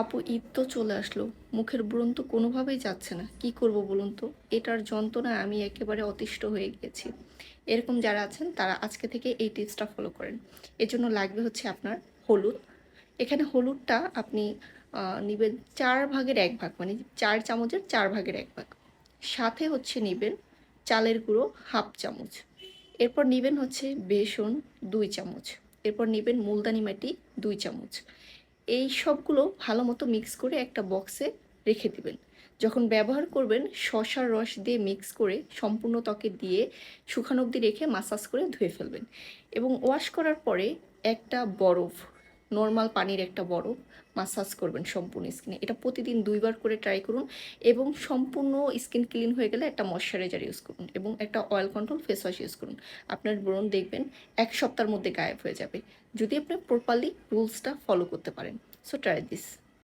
আপু ঈদ তো চলে আসলো। মুখের ব্রণ তো কোনোভাবেই যাচ্ছে না। কি করব বলুন তো? এটার যন্ত্রণায় আমি একেবারে অতিষ্ঠ হয়ে গিয়েছি এরকম যারা আছেন, তারা আজকে থেকে এই টিপসটা ফলো করেন। এর জন্য লাগবে হচ্ছে আপনার হলুদ। এখানে হলুদটা আপনি নেবেন চার ভাগের এক ভাগ মানে চার চামচের চার ভাগের এক ভাগ। সাথে হচ্ছে নেবেন চালের গুঁড়ো হাফ চামচ। এরপর নেবেন হচ্ছে বেসন দুই চামচ। এরপর নেবেন মুলদানি মাটি দুই চামচ। এই সবগুলো ভালো মতো মিক্স করে একটা বক্সে রেখে দেবেন। যখন ব্যবহার করবেন, শশার রস দিয়ে মিক্স করে সম্পূর্ণ ত্বকে দিয়ে শুকানো অবধি রেখে মাসাজ করে ধুয়ে ফেলবেন। এবং ওয়াশ করার পরে একটা বরফ নর্মাল পানির একটা বরফ মাসাজ করবেন সম্পূর্ণ স্কিনে এটা প্রতিদিন দুইবার করে ট্রাই করুন এবং সম্পূর্ণ স্কিন ক্লিন হয়ে গেলে একটা ময়শ্চারাইজার ইউজ করুন এবং একটা oil control face wash use করুন। আপনার ব্রণ দেখবেন এক সপ্তাহের মধ্যে গায়েব হয়ে যাবে। যদি আপনি প্রপারলি রুলসটা ফলো করতে পারেন। So try this